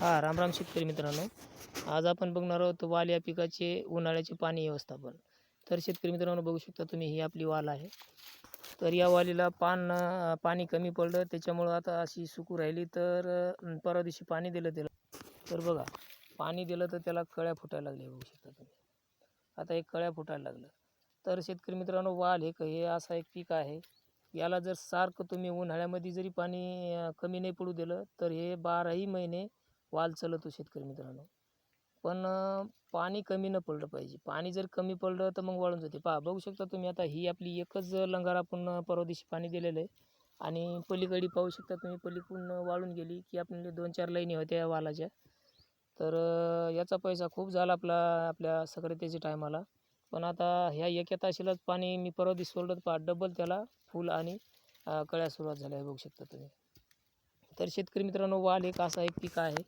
हा रामराम शेतकरी मित्रांनो. आज आपण बघणार आहोत वाल या पिकाचे उन्हाळ्याचे पाणी व्यवस्थापन. तर शेतकरी मित्रांनो बघू शकता तुम्ही ही आपली वाल आहे. तर या वालीला पान पाणी कमी पडलं त्याच्यामुळं आता अशी सुकू राहिली. तर परवा दिवशी पाणी दिलं त्याला. तर बघा पाणी दिलं तर त्याला कळ्या फुटायला लागल्या बघू शकता तुम्ही. आता एक कळ्या फुटायला लागलं. तर शेतकरी मित्रांनो वाल हे क- हे असा एक पीक आहे. याला जर सारखं तुम्ही उन्हाळ्यामध्ये जरी पाणी कमी नाही पडू दिलं तर हे बाराही महिने वाल चालवतो शेतकरी मित्रांनो. पण पाणी कमी न पडलं पाहिजे. पाणी जर कमी पडलं तर मग वाळून जाते. पहा बघू शकता तुम्ही आता ही आपली एकच लंगार आपण परवा दिवशी पाणी दिलेलं आहे. आणि पलीकडे पाहू शकता तुम्ही पलीकडून वाळून गेली की आपल्याला दोन चार लाईनी होत्या या वालाच्या. तर याचा पैसा खूप झाला आपला आपल्या सक्रियतेच्या टायमाला. पण आता ह्या एका ताशीलाच पाणी मी परवा दिवशी सोडलं तर पहा डबल त्याला फुल आणि कळ्या सुरुवात झाल्या बघू शकता तुम्ही. तर शेतकरी मित्रांनो वाल एक असा एक पीक आहे.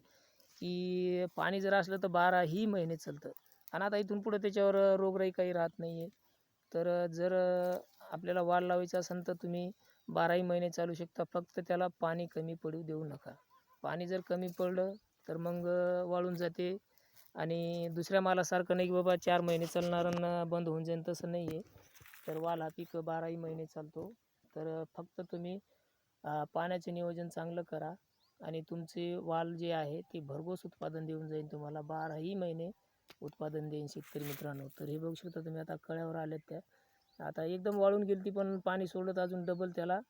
की पाणी जर असलं तर बाराही महिने चालतं. आणि आता इथून पुढं त्याच्यावर रोगराई काही राहत नाही आहे तर जर आपल्याला वाढ लावायचं असेल तर तुम्ही बाराही महिने चालू शकता. फक्त त्याला पाणी कमी पडू देऊ नका. पाणी जर कमी पडलं तर मग वाळून जाते. आणि दुसऱ्या मालासारखं नाही की बाबा चार महिने चालणार बंद होऊन जाईल तसं नाही आहे तर वाल हा पीक बाराही महिने चालतो. तर फक्त तुम्ही पाण्याचे नियोजन चांगलं करा. आणि तुमचे वाल जे आहे ते भरघोस उत्पादन देऊन जाईल तुम्हाला. बाराही महिने उत्पादन देईन शेतकरी मित्रांनो. तर हे बघू शकता तुम्ही आता कळ्यावर आल्यात त्या. आता एकदम वाळून गेली ती पण पाणी सोडत अजून डबल त्याला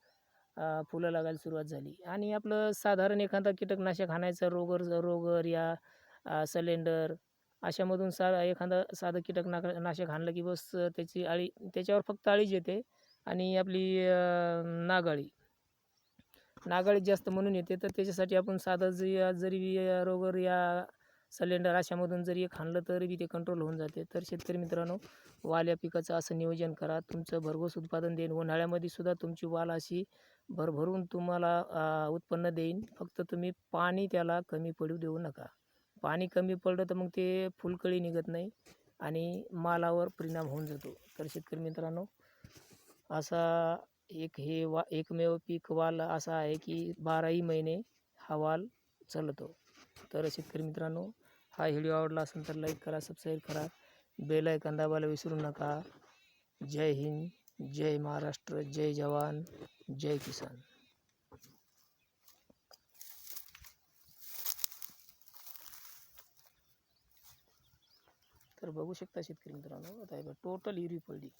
फुलं लागायला सुरुवात झाली. आणि आपलं साधारण एखादा कीटकनाशक हाणायचा रोगर रोगर या सलेंडर अशामधून सा एखादं साधं कीटकना नाशक हाणलं की बस त्याची अळी त्याच्यावर फक्त अळीच येते. आणि आपली नागाळी नागाळी नागाळीत जास्त म्हणून येते तर त्याच्यासाठी आपण साधं जरी जरी रोगर या सिलेंडर अशामधून जरी खाणलं तरी बी ते कंट्रोल होऊन जाते. तर शेतकरी मित्रांनो वाल या पिकाचं असं नियोजन करा. तुमचं भरघोस उत्पादन देईन. उन्हाळ्यामध्ये सुद्धा तुमची वाल अशी भरभरून तुम्हाला उत्पन्न देईन. फक्त तुम्ही पाणी त्याला कमी पडू देऊ नका. पाणी कमी पडलं तर मग ते फुलकळी निघत नाही आणि मालावर परिणाम होऊन जातो. तर शेतकरी मित्रांनो असा एक हे वा एकमेव पीक वाल असा आहे की बाराही महिने हा वाल चालतो. तर शेतकरी मित्रांनो हा व्हिडिओ आवडला असेल तर लाईक करा सबस्क्राईब करा. बेल ऐकन दाबायला विसरू नका. जय हिंद जय महाराष्ट्र जय जवान जय किसान. तर बघू शकता शेतकरी मित्रांनो आता टोटल हिरवी पडली.